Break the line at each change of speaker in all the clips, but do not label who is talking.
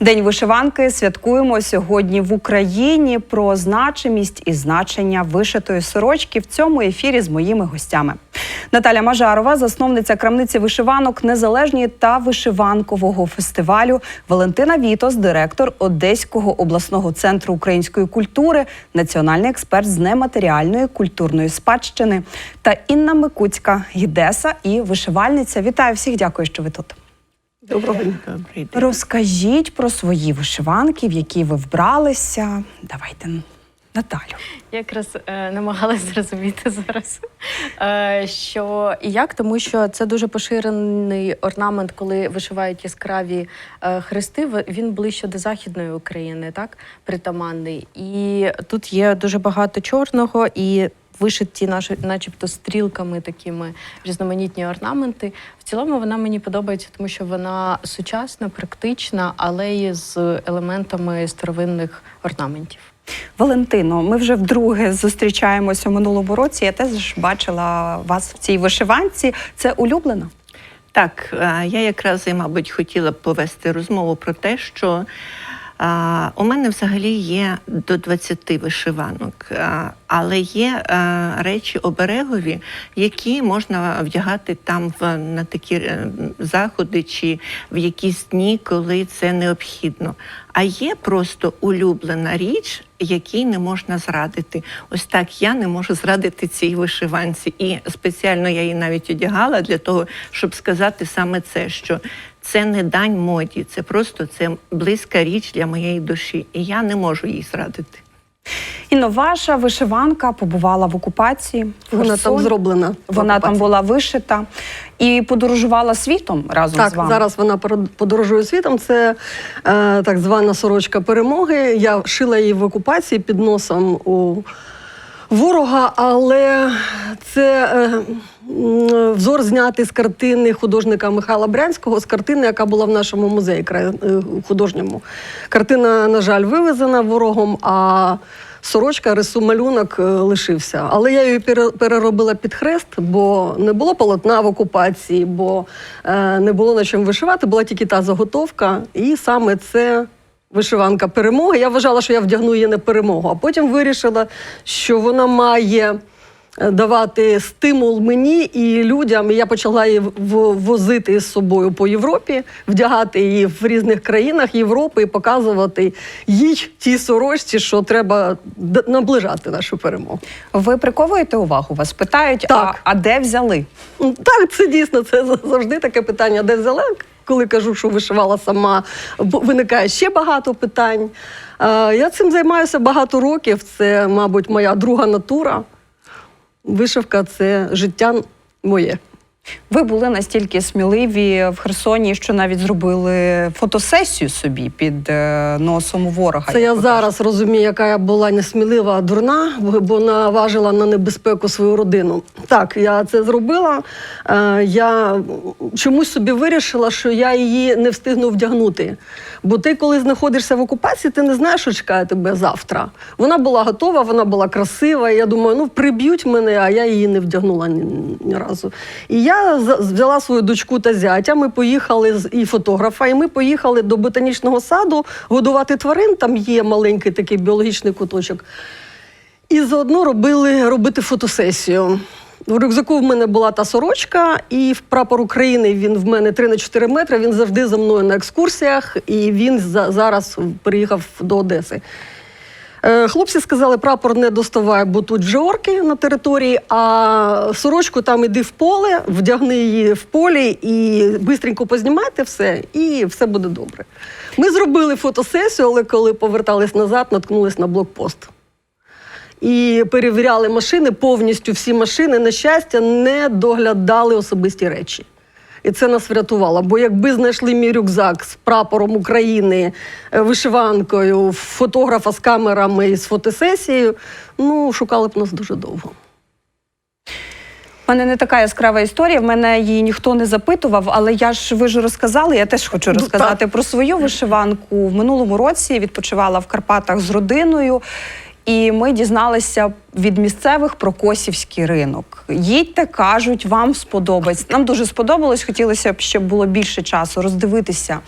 День вишиванки святкуємо сьогодні в Україні. Про значимість і значення вишитої сорочки в цьому ефірі з моїми гостями. Наталя Мажарова, засновниця крамниці вишиванок Незалежні та вишиванкового фестивалю. Валентина Вітос, директор Одеського обласного центру української культури, національний експерт з нематеріальної культурної спадщини та Інна Микуцька, гідеса і вишивальниця. Вітаю всіх! Дякую, що ви тут.
Доброго дня.
Добрий день.
Розкажіть про свої вишиванки, в які ви вбралися. Давайте Наталю.
Я якраз е, намагалась зрозуміти зараз, е, що і як, тому що це дуже поширений орнамент, коли вишивають яскраві е, хрести. Він ближче до західної України, так притаманний. І тут є дуже багато чорного і. Вишиті наші, начебто, стрілками такими різноманітні орнаменти. В цілому вона мені подобається, тому що вона сучасна, практична, але і з елементами старовинних орнаментів.
Валентино, ми вже вдруге зустрічаємося у минулому році. Я теж бачила вас в цій вишиванці. Це улюблено?
Так, е, я якраз і, мабуть, хотіла б повести розмову про те, що а, у мене взагалі є до 20 вишиванок, а, але є а, речі оберегові, які можна вдягати там в, на такі е, заходи чи в якісь дні, коли це необхідно. А є просто улюблена річ, якій не можна зрадити. Ось так я не можу зрадити цій вишиванці. І спеціально я її навіть одягала для того, щоб сказати саме це, що це не дань моді, це просто це близька річ для моєї душі, і я не можу їй зрадити.
Інно, ваша вишиванка побувала в окупації.
Вона там зроблена.
Вона там була вишита і подорожувала світом разом
Так,
з вами.
зараз вона подорожує світом. Це е, так звана сорочка перемоги. Я шила її в окупації під носом у ворога, але це е, взор знятий з картини художника Михайла Брянського, з картини, яка була в нашому музеї е, художньому. Картина, на жаль, вивезена ворогом, а сорочка, рису малюнок е, лишився. Але я її переробила під хрест, бо не було полотна в окупації, бо е, не було на чому вишивати, була тільки та заготовка. І саме це вишиванка перемоги. Я вважала, що я вдягну її на перемогу, а потім вирішила, що вона має. е, Давати стимул мені і людям, і я почала її возити з собою по Європі, вдягати її в різних країнах Європи і показувати їй тій сорочці, що треба наближати нашу перемогу.
Ви приковуєте увагу? Вас питають,
Так.
А, а де взяли?
Так, це дійсно це завжди таке питання, де взяла. Коли кажу, що вишивала сама, виникає ще багато питань. Е, Я цим займаюся багато років. Це, мабуть, моя друга натура. Вишивка це життя моє.
Ви були настільки сміливі в Херсоні, що навіть зробили фотосесію собі під е, носом ворога.
Це я
ви
зараз розумію, яка я була несмілива, дурна, бо- бо наважила на небезпеку свою родину. Так, я це зробила. Е, Я чомусь собі вирішила, що я її не встигну вдягнути. Бо ти, коли знаходишся в окупації, ти не знаєш, що чекає тебе завтра. Вона була готова, вона була красива. І я думаю, ну приб'ють мене, а я її не вдягнула ні, ні разу. І я за- взяла свою дочку та зятя. Ми поїхали з і фотографа, і ми поїхали до ботанічного саду годувати тварин. Там є маленький такий біологічний куточок. І заодно робили робити фотосесію. В рюкзаку в мене була та сорочка, і в прапор України він в мене 3 на 4 метри. Він завжди за мною на екскурсіях, і він за, зараз приїхав до Одеси. Е, Хлопці сказали, прапор не доставай, бо тут вже орки на території, а сорочку там іди в поле, вдягни її в полі і швидко познімайте все, і все буде добре. Ми зробили фотосесію, але коли повертались назад, наткнулись на блокпост. І перевіряли машини, повністю всі машини, на щастя, не доглядали особисті речі. І це нас врятувало. Бо якби знайшли мій рюкзак з прапором України, е, вишиванкою, фотографа з камерами і з фотосесією, ну шукали б нас дуже довго.
У мене не така яскрава історія. В мене її ніхто не запитував, але я ж ви ж розказали. Я теж хочу
Ну,
розказати про свою вишиванку. В минулому році відпочивала в Карпатах з родиною. І ми дізналися від місцевих про косівський ринок. Їдьте, кажуть, вам сподобається. Нам дуже сподобалось. Хотілося б, щоб було більше часу роздивитися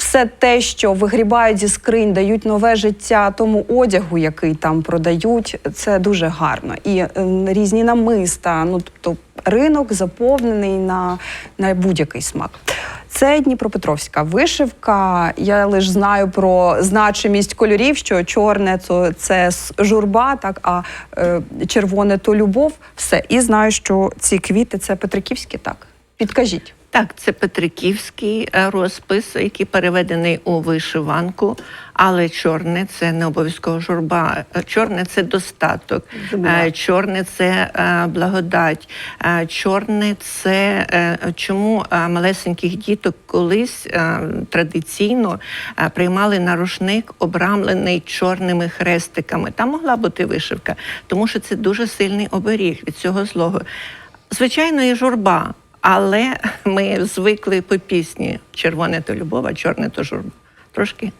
все те, що вигрібають зі скринь, дають нове життя тому одягу, який там продають. Це дуже гарно. І е, різні намиста. Ну тобто ринок заповнений на, на будь-який смак. Це Дніпропетровська вишивка. Я лише знаю про значимість кольорів, що чорне то це журба, так а е, червоне то любов. Все. І знаю, що ці квіти це Петриківські. Так, підкажіть.
Так, це Петриківський е, розпис, який переведений у вишиванку, але чорне це не обов'язково журба. Е, Чорне це достаток. Е, чорне це благодать, чорне це чому малесеньких діток колись традиційно приймали на рушник, обрамлений чорними хрестиками. Там могла бути вишивка, тому що це дуже сильний оберіг від цього злого. Звичайно, і журба. Але ми звикли по пісні червоне то любов, а чорне то журба. Трошки,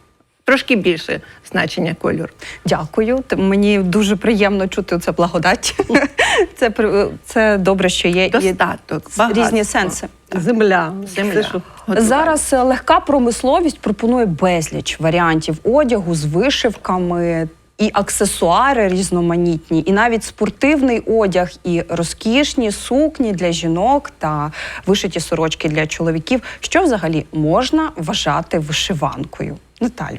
трошки більше значення кольору.
Дякую. Мені дуже приємно чути це благодать. це, це добре, що є і
Достаток,
різні сенси.
Земля.
Земля.
Все.
Зараз е, легка промисловість пропонує безліч варіантів одягу з вишивками. І аксесуари різноманітні, і навіть спортивний одяг, і розкішні сукні для жінок та вишиті сорочки для чоловіків. Що взагалі можна вважати вишиванкою? Наталю,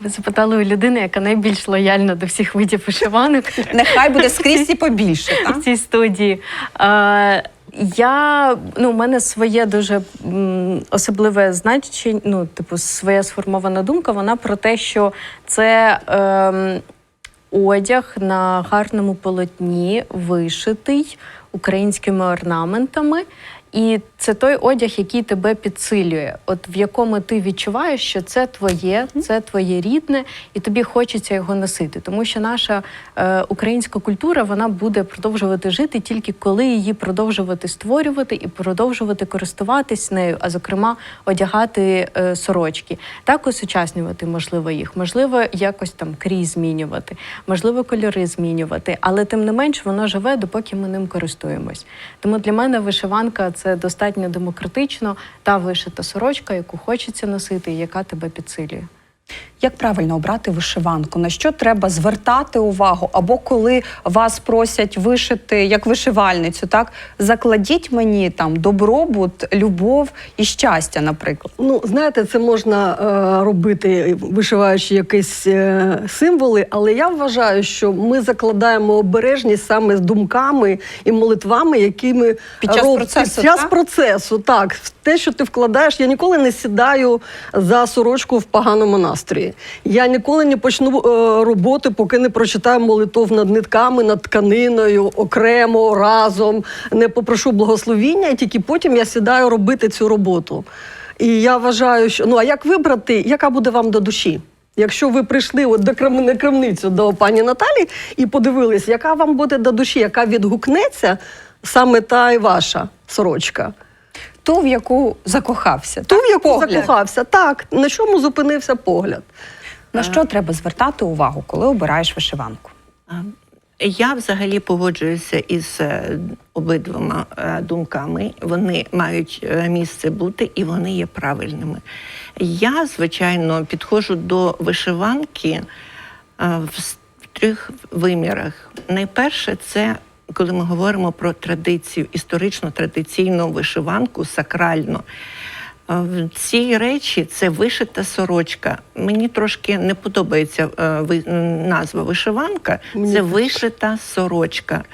Ви запитали у людини, яка найбільш лояльна до всіх видів вишиванок.
нехай буде скрізь і побільше.
в цій студії. Е, я ну, у мене своє дуже м, особливе значення, ну, типу, своя сформована думка. Вона про те, що це ем, одяг на гарному полотні, вишитий українськими орнаментами. І це той одяг, який тебе підсилює, от в якому ти відчуваєш, що це твоє, це твоє рідне, і тобі хочеться його носити. Тому що наша е, українська культура вона буде продовжувати жити тільки коли її продовжувати створювати і продовжувати користуватись нею, а зокрема одягати е, сорочки. Так осучаснювати можливо їх, можливо, якось там крій змінювати, можливо, кольори змінювати, але тим не менш воно живе, допоки ми ним користуємось. Тому для мене вишиванка це достатньо демократично та вишита сорочка, яку хочеться носити, і яка тебе підсилює.
Як правильно обрати вишиванку? На що треба звертати увагу? Або коли вас просять вишити як вишивальницю, так закладіть мені там добробут, любов і щастя, наприклад.
Ну, знаєте, це можна е, робити, вишиваючи якісь е, символи, але я вважаю, що ми закладаємо обережність саме з думками і молитвами, які ми
Під час
роб-
процесу,
Під час
так?
процесу, так. Те, що ти вкладаєш, я ніколи не сідаю за сорочку в поганому настрої. Я ніколи не почну е, роботи, поки не прочитаю молитов над нитками, над тканиною, окремо, разом, не попрошу благословіння, і тільки потім я сідаю робити цю роботу. І я вважаю, що ну а як вибрати, яка буде вам до душі? Якщо ви прийшли от до крамницю до пані Наталі і подивились, яка вам буде до душі, яка відгукнеться, саме та і ваша сорочка.
Ту, в яку закохався.
Ту, в яку
Погляд.
закохався, так, на чому зупинився погляд.
На що треба звертати увагу, коли обираєш вишиванку?
Я взагалі погоджуюся із е, обидвома е, думками. Вони мають е, місце бути і вони є правильними. Я, звичайно, підходжу до вишиванки е, в трьох вимірах. Найперше, це коли ми говоримо про традицію, історично традиційну вишиванку, сакральну. Е, Ці речі це вишита сорочка. Мені трошки не подобається е, назва вишиванка.
Мені
це вишита сорочка,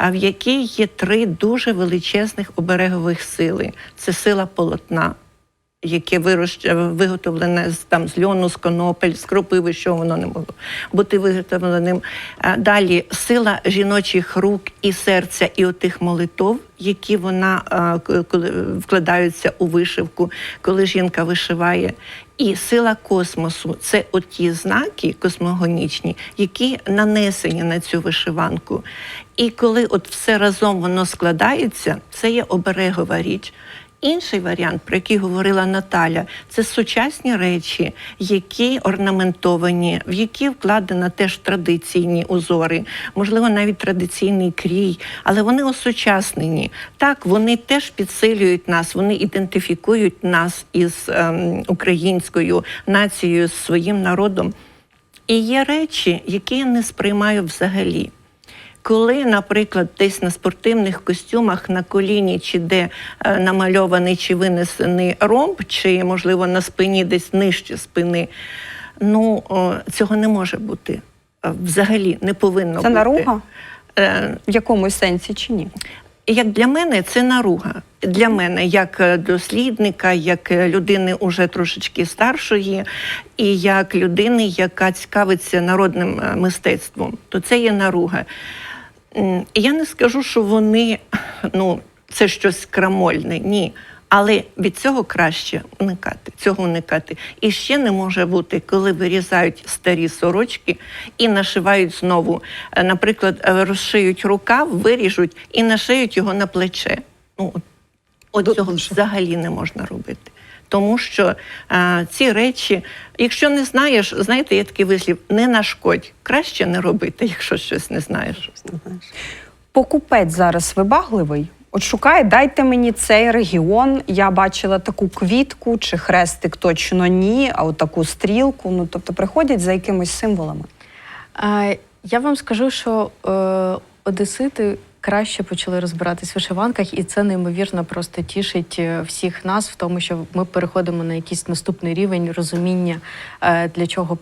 в якій є три дуже величезних оберегових сили: це сила полотна. Яке вирощ- виготовлене з там з льону, з конопель, з кропиви, що воно не могло бути виготовленим. Далі сила жіночих рук і серця, і отих молитов, які вона коли вкладаються у вишивку, коли жінка вишиває. І сила космосу це оті знаки космогонічні, які нанесені на цю вишиванку. І коли от все разом воно складається, це є оберегова річ. Інший варіант, про який говорила Наталя, це сучасні речі, які орнаментовані, в які вкладено теж традиційні узори, можливо, навіть традиційний крій, але вони осучаснені. Так, вони теж підсилюють нас, вони ідентифікують нас із ем, українською нацією, з своїм народом. І є речі, які я не сприймаю взагалі. Коли, наприклад, десь на спортивних костюмах на коліні чи де е, намальований чи винесений ромб, чи, можливо, на спині десь нижче спини, ну цього не може бути. Е, Взагалі не повинно
Це
бути.
наруга
Е,
в якомусь сенсі чи ні?
як для мене це наруга. Для мене, як дослідника, як людини уже трошечки старшої, і як людини, яка цікавиться народним мистецтвом, то це є наруга. Я не скажу, що вони ну, це щось крамольне, ні. Але від цього краще уникати, цього уникати. І ще не може бути, коли вирізають старі сорочки і нашивають знову. Е, Наприклад, е, розшиють рукав, виріжуть і нашиють його на плече. Ну, от цього взагалі не можна робити. Тому що е, ці речі, якщо не знаєш, знаєте, є такий вислів, не нашкодь. Краще не робити, якщо щось не знаєш.
Покупець зараз вибагливий. От шукає, дайте мені цей регіон. Я бачила таку квітку чи хрестик точно ні, а от таку стрілку. Ну тобто приходять за якимись символами.
Е, Я вам скажу, що е, одесити краще почали розбиратись в вишиванках, і це неймовірно просто тішить е, всіх нас в тому, що ми переходимо на якийсь наступний рівень розуміння, е, для чого.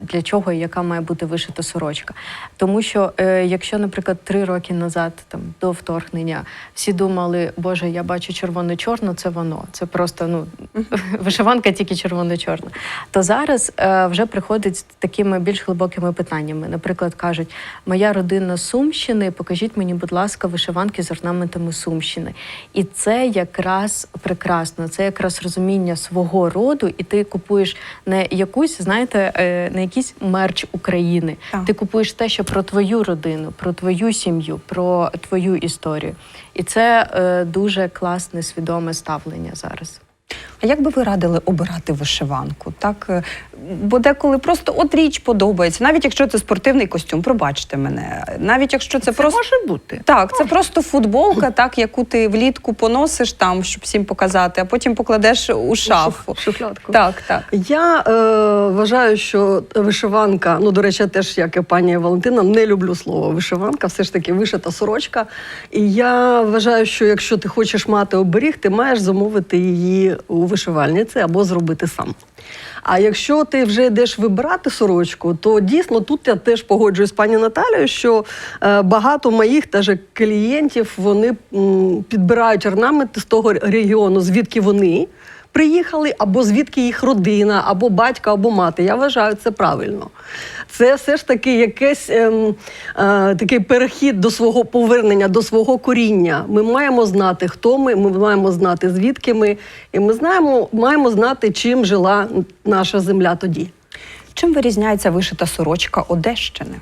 Для чого і яка має бути вишита сорочка? Тому що е, якщо, наприклад, три роки назад, там до вторгнення, всі думали, Боже, я бачу червоно-чорно, це воно. Це просто ну вишиванка тільки червоно-чорна. То зараз е, вже приходять з такими більш глибокими питаннями. Наприклад, кажуть, моя родина з Сумщини, покажіть мені, будь ласка, вишиванки з орнаментами Сумщини. І це якраз прекрасно, це якраз розуміння свого роду, і ти купуєш не якусь, знаєте, е, не якийсь мерч України.
Так.
Ти купуєш те, що про твою родину, про твою сім'ю, про твою історію. І це е, дуже класне, свідоме ставлення зараз.
А як би ви радили обирати вишиванку? Так, е, бо деколи просто от річ подобається, навіть якщо це спортивний костюм, пробачте мене, навіть якщо це,
Це
просто.
може бути.
Так, це просто футболка, так, яку ти влітку поносиш там, щоб всім показати, а потім покладеш у шафу.
Шуфлядку.
Так, так.
Я е, вважаю, що вишиванка, ну до речі, теж як і пані Валентина, не люблю слово вишиванка, все ж таки вишита сорочка. І я вважаю, що якщо ти хочеш мати оберіг, ти маєш замовити її у вишивальниці або зробити сам. А якщо ти вже йдеш вибирати сорочку, то дійсно тут я теж погоджуюсь з пані Наталією, що е, багато моїх теж клієнтів вони підбирають орнаменти з того регіону, звідки вони приїхали, або звідки їх родина, або батько, або мати. Я вважаю це правильно. Це все ж таки якийсь ем, е, такий перехід до свого повернення, до свого коріння. Ми маємо знати, хто ми, ми маємо знати, звідки ми, і ми знаємо, маємо знати, чим жила наша земля тоді.
Чим вирізняється вишита сорочка Одещини?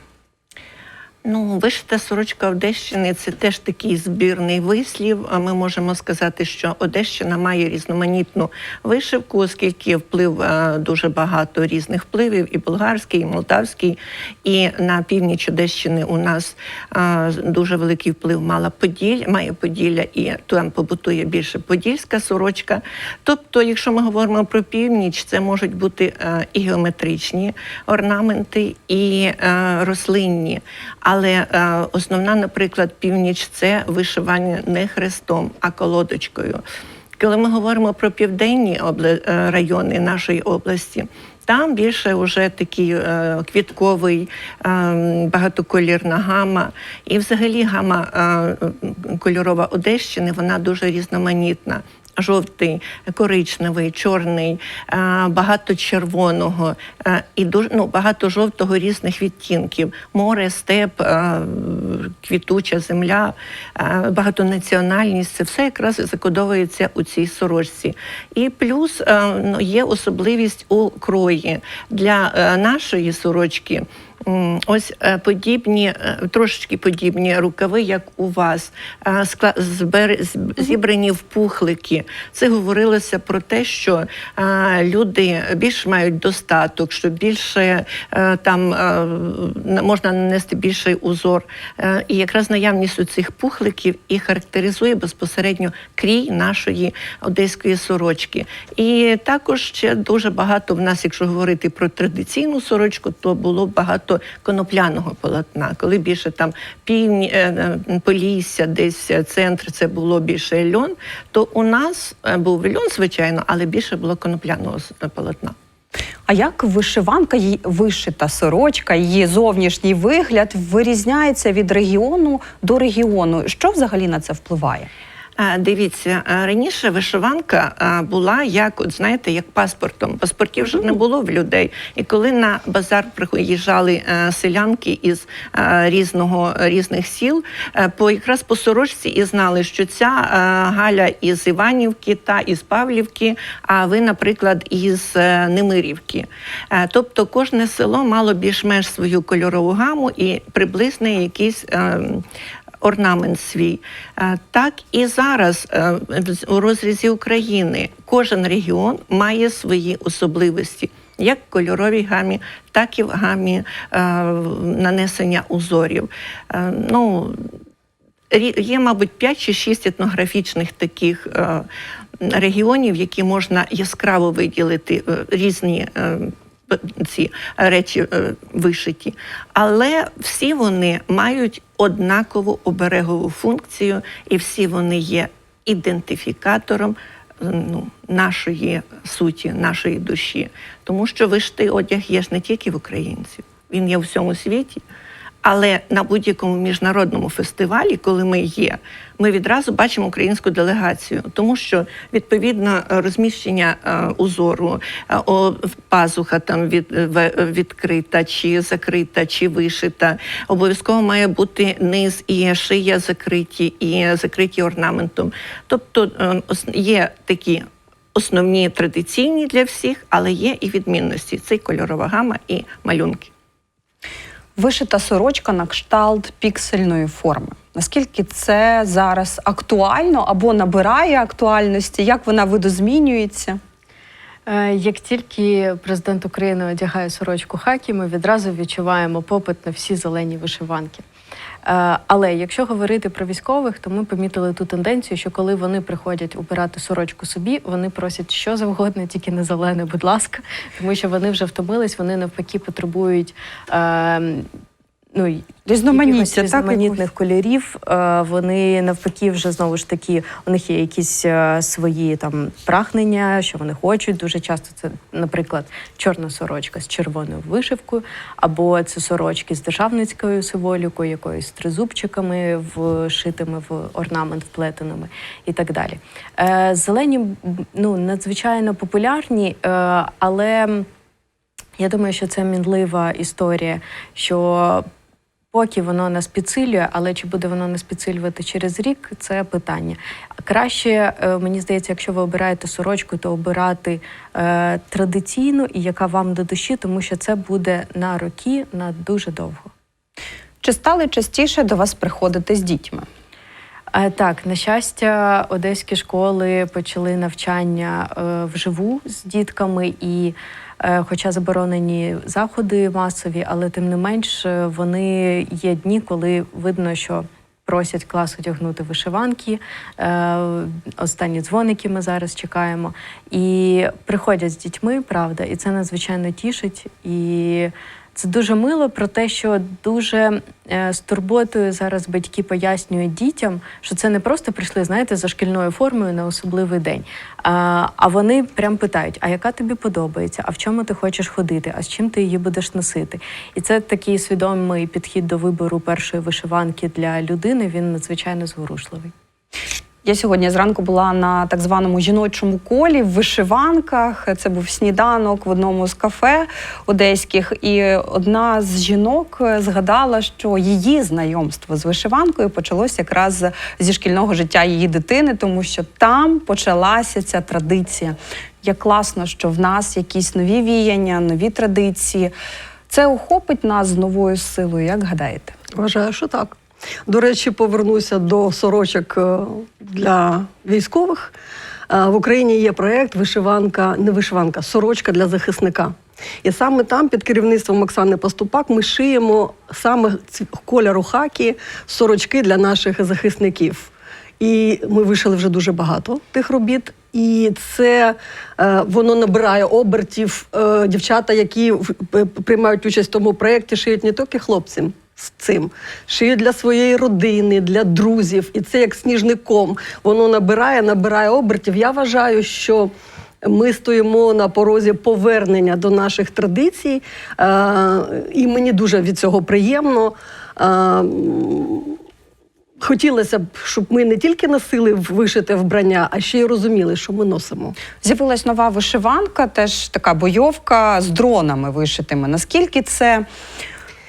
Ну, вишита сорочка Одещини це теж такий збірний вислів. А Ми можемо сказати, що Одещина має різноманітну вишивку, оскільки вплив е, дуже багато різних впливів, і болгарський, і молдавський. І на північ Одещини у нас е, дуже великий вплив мала Поділь, має Поділля, і там побутує більше подільська сорочка. Тобто, якщо ми говоримо про північ, це можуть бути е, і геометричні орнаменти, і рослинні. Але е, основна, наприклад, північ це вишивання не хрестом, а колодочкою. Коли ми говоримо про південні е, райони нашої області, там більше вже такий е, квітковий, багатоколірна гама. І взагалі гама кольорова Одещини, вона дуже різноманітна. Жовтий, коричневий, чорний, е, багато червоного е, і дуже ну, багато жовтого різних відтінків. Море, степ, е, квітуча земля, багатонаціональність це все якраз закодовується у цій сорочці. І плюс ну, є особливість у крої для нашої сорочки. Ось е, подібні, е, трошечки подібні рукави, як у вас, е, зібрані в пухлики. Це говорилося про те, що люди більш мають достаток, що більше там можна нанести більший узор. І якраз наявність у цих пухликів і характеризує безпосередньо крій нашої одеської сорочки. І також ще дуже багато в нас, якщо говорити про традиційну сорочку, то було багато конопляного полотна. Коли більше там півні е, е, Полісся, десь е, центр, це було більше льон, то у нас був льон, звичайно, але більше було конопляного полотна.
А як вишиванка, її вишита сорочка, її зовнішній вигляд вирізняється від регіону до регіону? Що взагалі на це впливає?
Дивіться, раніше вишиванка була як, от знаєте, як паспортом. Паспортів ж не було в людей. І коли на базар приїжджали е, селянки із е, різного різних сіл, е, по якраз по сорочці і знали, що ця Галя із Іванівки та із Павлівки, а ви, наприклад, із Немирівки. Тобто кожне село мало більш-менш свою кольорову гаму і приблизний якийсь. Е, орнамент свій. Е, Так і зараз е, у розрізі України кожен регіон має свої особливості. Як в кольоровій гамі, так і в гамі е, нанесення узорів. Е, ну, є, мабуть, 5 чи 6 етнографічних таких е, регіонів, які можна яскраво виділити е, різні. е, ці речі е, вишиті, але всі вони мають однакову оберегову функцію, і всі вони є ідентифікатором е, ну, нашої суті, нашої душі. Тому що вишитий одяг є ж не тільки в українців, він є у всьому світі. Але на будь-якому міжнародному фестивалі, коли ми є, ми відразу бачимо українську делегацію, тому що відповідно розміщення е, узору, е, пазуха там від, відкрита, чи закрита, чи вишита. Обов'язково має бути низ і шия закриті, і закриті орнаментом. Тобто е, є такі. Основні традиційні для всіх, але є і відмінності. Це й кольорова гама і малюнки.
Вишита сорочка на кшталт піксельної форми. Наскільки це зараз актуально або набирає актуальності? Як вона видозмінюється?
Е, Як тільки президент України одягає сорочку хакі, ми відразу відчуваємо попит на всі зелені вишиванки. Е, Але якщо говорити про військових, то ми помітили ту тенденцію, що коли вони приходять обирати сорочку собі, вони просять що завгодно, тільки не зелене, будь ласка, тому що вони вже втомились, вони навпаки потребують. Ну,
Різноманіття, так,
різноманітних
якусь?
кольорів. Е, Вони навпаки вже знову ж таки, у них є якісь е, свої там прагнення, що вони хочуть. Дуже часто це, наприклад, чорна сорочка з червоною вишивкою, або це сорочки з державницькою символікою, якоюсь тризубчиками, вшитими в орнамент, вплетеними і так далі. Е, Зелені ну надзвичайно популярні, але. Я думаю, що це мінлива історія, що поки воно нас підсилює, але чи буде воно нас підсилювати через рік, це питання. Краще, е, мені здається, якщо ви обираєте сорочку, то обирати е, традиційну і яка вам до душі, тому що це буде на роки, на дуже довго.
Чи стали частіше до вас приходити з дітьми?
Е, Так, на щастя, одеські школи почали навчання е, вживу з дітками, і хоча заборонені заходи масові, але тим не менш е, вони є дні, коли видно, що просять клас одягнути вишиванки. Е, Останні дзвоники ми зараз чекаємо. І приходять з дітьми, правда, і це надзвичайно тішить. І це дуже мило про те, що дуже е, з турботою зараз батьки пояснюють дітям, що це не просто прийшли, знаєте, за шкільною формою на особливий день. А, а вони прям питають: а яка тобі подобається? А в чому ти хочеш ходити? А з чим ти її будеш носити? І це такий свідомий підхід до вибору першої вишиванки для людини. Він надзвичайно зворушливий.
Я сьогодні зранку була на так званому жіночому колі в вишиванках. Це був сніданок в одному з кафе одеських. І одна з жінок згадала, що її знайомство з вишиванкою почалося якраз зі шкільного життя її дитини, тому що там почалася ця традиція. Як класно, що в нас якісь нові віяння, нові традиції. Це охопить нас з новою силою, як гадаєте?
Вважаю, що так. До речі, повернуся до сорочок е, для військових. Е, В Україні є проєкт вишиванка, не вишиванка, сорочка для захисника. І саме там, під керівництвом Оксани Поступак, ми шиємо саме кольору хакі сорочки для наших захисників. І ми вишили вже дуже багато тих робіт. І це е, воно набирає обертів. Дівчата, які приймають участь в тому проєкті, шиють не тільки хлопцям з цим, шиють для своєї родини, для друзів. І це як сніжником. Воно набирає, набирає обертів. Я вважаю, що. Ми стоїмо на порозі повернення до наших традицій, і мені дуже від цього приємно. Хотілося б, щоб ми не тільки носили вишите вбрання, а ще й розуміли, що ми носимо.
З'явилась нова вишиванка, теж така бойовка з дронами вишитими. Наскільки це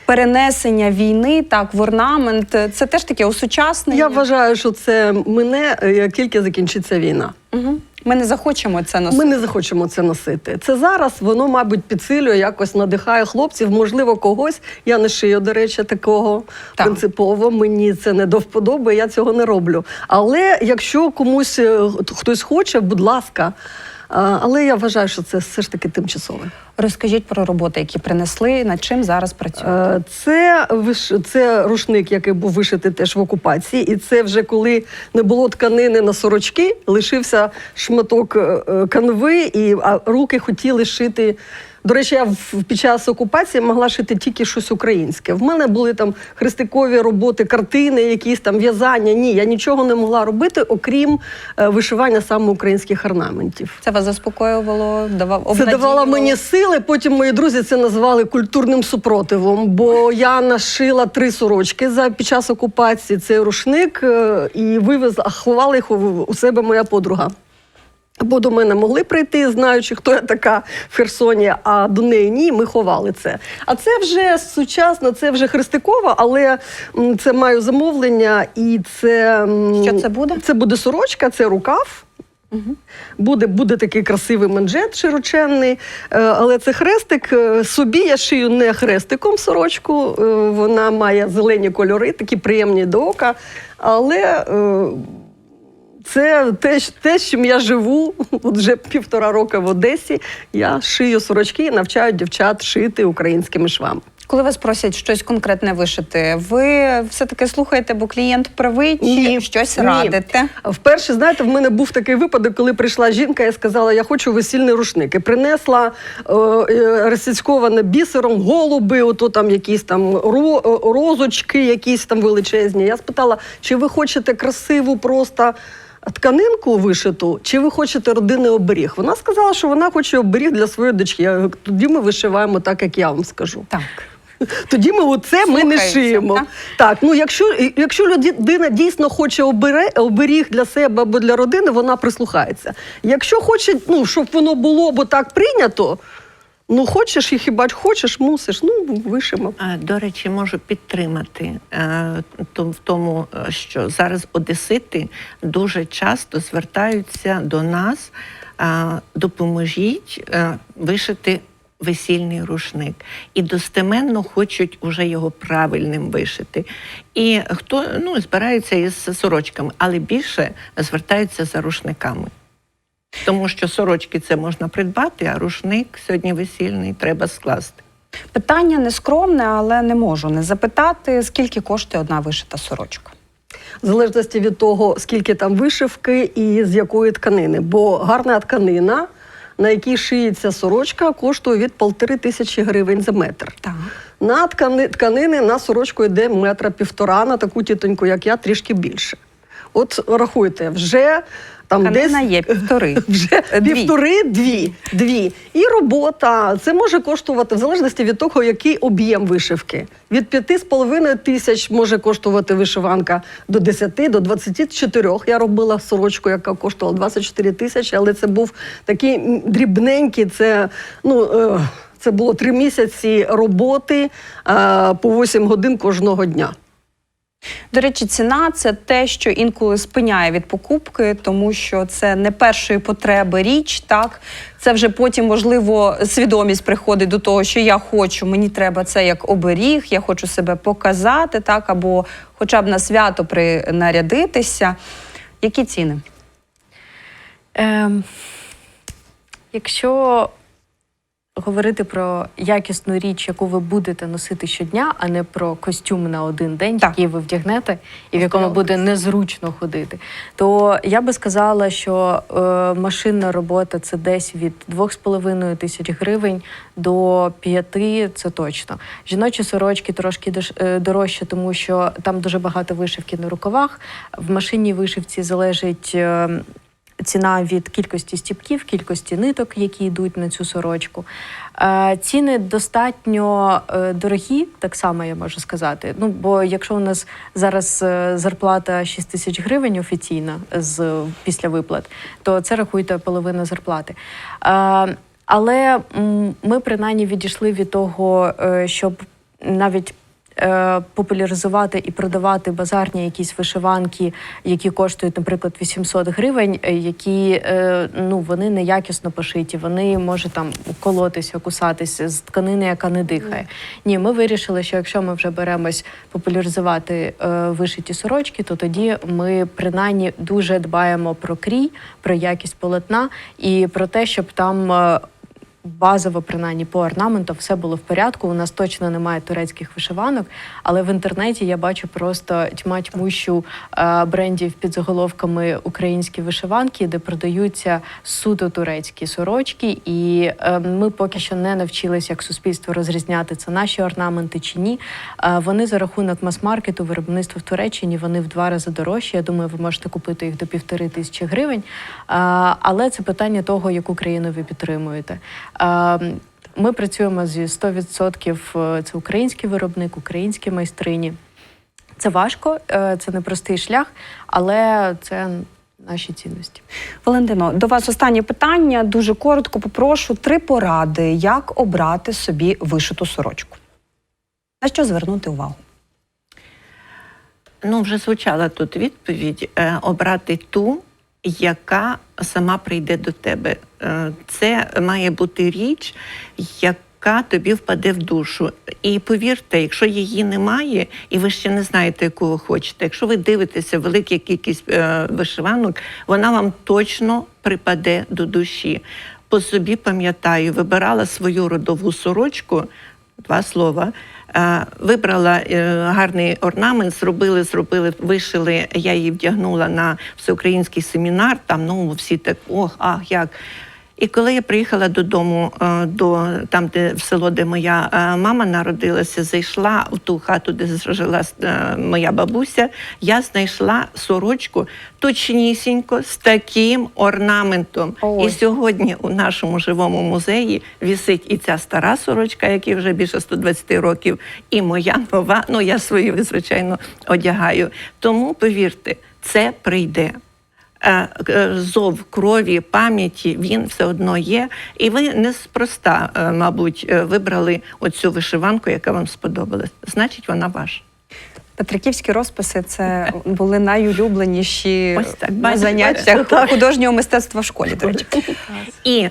перенесення війни, так, в орнамент, це теж таке осучаснення?
Я вважаю, що це мине, е, як тільки закінчиться війна.
Угу. Ми не захочемо це носити.
Ми не захочемо це носити. Це зараз воно, мабуть, підсилює, якось надихає хлопців, можливо, когось. Я не шию, до речі, такого
Так.
принципово. Мені це не до вподоби, я цього не роблю. Але якщо комусь е, хтось хоче, будь ласка. Але я вважаю, що це все ж таки тимчасове.
Розкажіть про роботи, які принесли, над чим зараз працюєте.
Е, Це це рушник, який був вишитий теж в окупації, і це вже коли не було тканини на сорочки, лишився шматок е, е, канви, і а руки хотіли шити. До речі, я під час окупації могла шити тільки щось українське. В мене були там хрестикові роботи, картини, якісь там в'язання. Ні, я нічого не могла робити, окрім е, вишивання саме українських орнаментів.
Це вас заспокоювало, давав
Це давало мені сили. Потім мої друзі це назвали культурним супротивом. Бо я нашила три сорочки за під час окупації. Цей рушник е, і вивезла, ховала їх у себе моя подруга. Бо до мене могли прийти, знаючи, хто я така в Херсоні, а до неї ні, ми ховали це. А це вже сучасно, це вже хрестикова, але це маю замовлення, і це
Що це буде?
Це буде сорочка, це рукав. Буде, буде такий красивий манжет широченний, е, але це хрестик. Е, Собі я шию не хрестиком сорочку. е, Вона має зелені кольори, такі приємні до ока. Але це те, те, з чим я живу от вже півтора роки в Одесі. Я шию сорочки і навчаю дівчат шити українськими швами.
Коли вас просять щось конкретне вишити, ви все-таки слухаєте, бо клієнт правий чи
Ні.
щось
Ні.
радите?
Вперше, знаєте, в мене був такий випадок, коли прийшла жінка і сказала, я хочу весільний рушник. І принесла е, е, розсіцьковане бісером голуби, ото там якісь там е, розочки, якісь там величезні. Я спитала, чи ви хочете красиву просто. Тканинку вишиту, чи ви хочете родинний оберіг? Вона сказала, що вона хоче оберіг для своєї дочки. Я говорю, тоді ми вишиваємо так, як я вам скажу.
Так.
Тоді ми оце ми не шиємо.
так?
Так, ну якщо, якщо людина дійсно хоче обере, оберіг для себе або для родини, вона прислухається. Якщо хоче, ну, щоб воно було, бо так прийнято, ну хочеш і хіба хочеш, мусиш, ну вишимо.
До речі, можу підтримати е, в тому, е, що зараз одесити дуже часто звертаються до нас, е, допоможіть вишити весільний рушник. І достеменно хочуть уже його правильним вишити. І хто ну, збирається із сорочками, але більше звертаються за рушниками. Тому що сорочки це можна придбати, а рушник сьогодні весільний треба скласти.
Питання нескромне, але не можу не запитати, скільки коштує одна вишита сорочка.
В залежності від того, скільки там вишивки і з якої тканини. Бо гарна тканина, на якій шиється сорочка, коштує від полтори тисячі гривень за метр.
Так.
На ткани, тканини на сорочку йде метра півтора, на таку тітоньку, як я, трішки більше. От рахуйте, вже там
Тканина
десь
є півтори.
вже
Дві.
півтори, дві, дві. І робота. Це може коштувати в залежності від того, який об'єм вишивки. Від п'яти з половиною тисяч може коштувати вишиванка до 10, до 24. Я робила сорочку, яка коштувала 24 тисячі, але це був такий дрібненький. Це ну. е, Це було три місяці роботи е, по 8 годин кожного дня.
До речі, ціна це те, що інколи спиняє від покупки, тому що це не першої потреби річ. Так це вже потім, можливо, свідомість приходить до того, що я хочу, мені треба це як оберіг, я хочу себе показати, так або хоча б на свято принарядитися. Які ціни?
Ем, якщо говорити про якісну річ, яку ви будете носити щодня, а не про костюм на один день,
Так.
який ви вдягнете, і в якому буде незручно ходити, то я би сказала, що е, машинна робота це десь від 2,5 тисяч гривень до 5, це точно. Жіночі сорочки трошки е, дорожче, тому що там дуже багато вишивки на рукавах. В машинній вишивці залежить. е, ціна від кількості стіпків, кількості ниток, які йдуть на цю сорочку. Е, Ціни достатньо е, дорогі, так само я можу сказати. Ну бо якщо у нас зараз е, зарплата 6 тисяч гривень офіційна з після виплат, то це рахуйте половина зарплати. Але ми принаймні відійшли від того, щоб навіть популяризувати і продавати базарні якісь вишиванки, які коштують, наприклад, 800 гривень, е, які е, ну вони неякісно пошиті, вони можуть там колотися, кусатися з тканини, яка не дихає. Ні, ми вирішили, що якщо ми вже беремось популяризувати е, вишиті сорочки, то тоді ми принаймні дуже дбаємо про крій, про якість полотна і про те, щоб там. Базово, принаймні, по орнаменту все було в порядку. У нас точно немає турецьких вишиванок, але в інтернеті я бачу просто тьма тьмущу е, брендів під заголовками українські вишиванки, де продаються суто турецькі сорочки. І е, ми поки що не навчилися як суспільство розрізняти це наші орнаменти чи ні. Е, вони за рахунок мас-маркету, виробництва в Туреччині, вони в два рази дорожчі. Я думаю, ви можете купити їх до півтори тисячі гривень. Але це питання того, яку країну ви підтримуєте. Е, Ми працюємо зі 100% це український виробник, українські майстрині. Це важко, е, це непростий шлях, але це наші цінності.
Валентино, до вас останнє питання. Дуже коротко попрошу три поради, як обрати собі вишиту сорочку. На що звернути увагу?
Ну, вже звучала тут відповідь: е, обрати ту, яка сама прийде до тебе. Е, Це має бути річ, яка тобі впаде в душу. І повірте, якщо її немає, і ви ще не знаєте, ви хочете, якщо ви дивитеся велика кількість е, вишиванок, вона вам точно припаде до душі. По собі пам'ятаю, вибирала свою родову сорочку, два слова. Е, Вибрала е, гарний орнамент, зробили, зробили, вишили. Я її вдягнула на всеукраїнський семінар. Там ну всі так, ох, ах, як. І коли я приїхала додому, е, до там, де в село, де моя е, мама народилася, зайшла в ту хату, де жила е, моя бабуся, я знайшла сорочку точнісінько з таким орнаментом.
Ой.
І сьогодні у нашому живому музеї вісить і ця стара сорочка, якій вже більше 120 років, і моя нова. Ну я свою, звичайно, одягаю. Тому повірте, це прийде. Е, е, Зов крові, пам'яті він все одно є. І ви неспроста, е, мабуть, вибрали оцю вишиванку, яка вам сподобалась. Значить, вона ваша.
Петриківські розписи це були найулюбленіші
Ось так,
на
бачите,
художнього мистецтва в школі. До речі.
І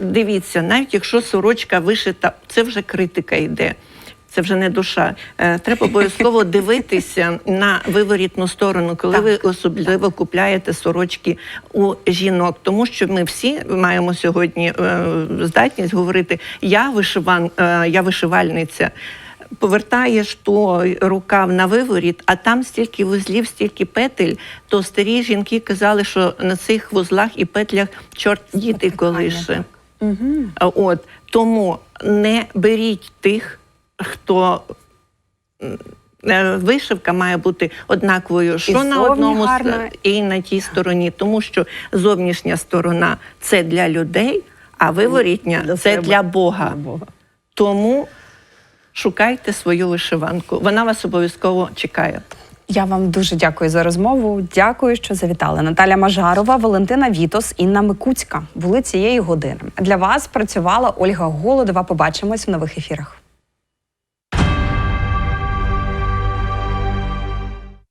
дивіться, навіть якщо сорочка вишита, це вже критика йде. Це вже не душа. Е, треба обов'язково дивитися на виворітну сторону, коли ви особливо купляєте сорочки у жінок, тому що ми всі маємо сьогодні е, здатність говорити: я вишиван, е, я вишивальниця. Повертаєш той рукав на виворіт, а там стільки вузлів, стільки петель, то старі жінки казали, що на цих вузлах і петлях чорт діти колише. А От тому не беріть тих, хто. е, Вишивка має бути однаковою, що на одному
гарна.
і на тій стороні, тому що зовнішня сторона це для людей, а виворітня
Для
це для Бога.
Для Бога.
Тому шукайте свою вишиванку. Вона вас обов'язково чекає.
Я вам дуже дякую за розмову. Дякую, що завітали. Наталя Мажарова, Валентина Вітос, Інна Микуцька були цієї години. Для вас працювала Ольга Голодова. Побачимось в нових ефірах.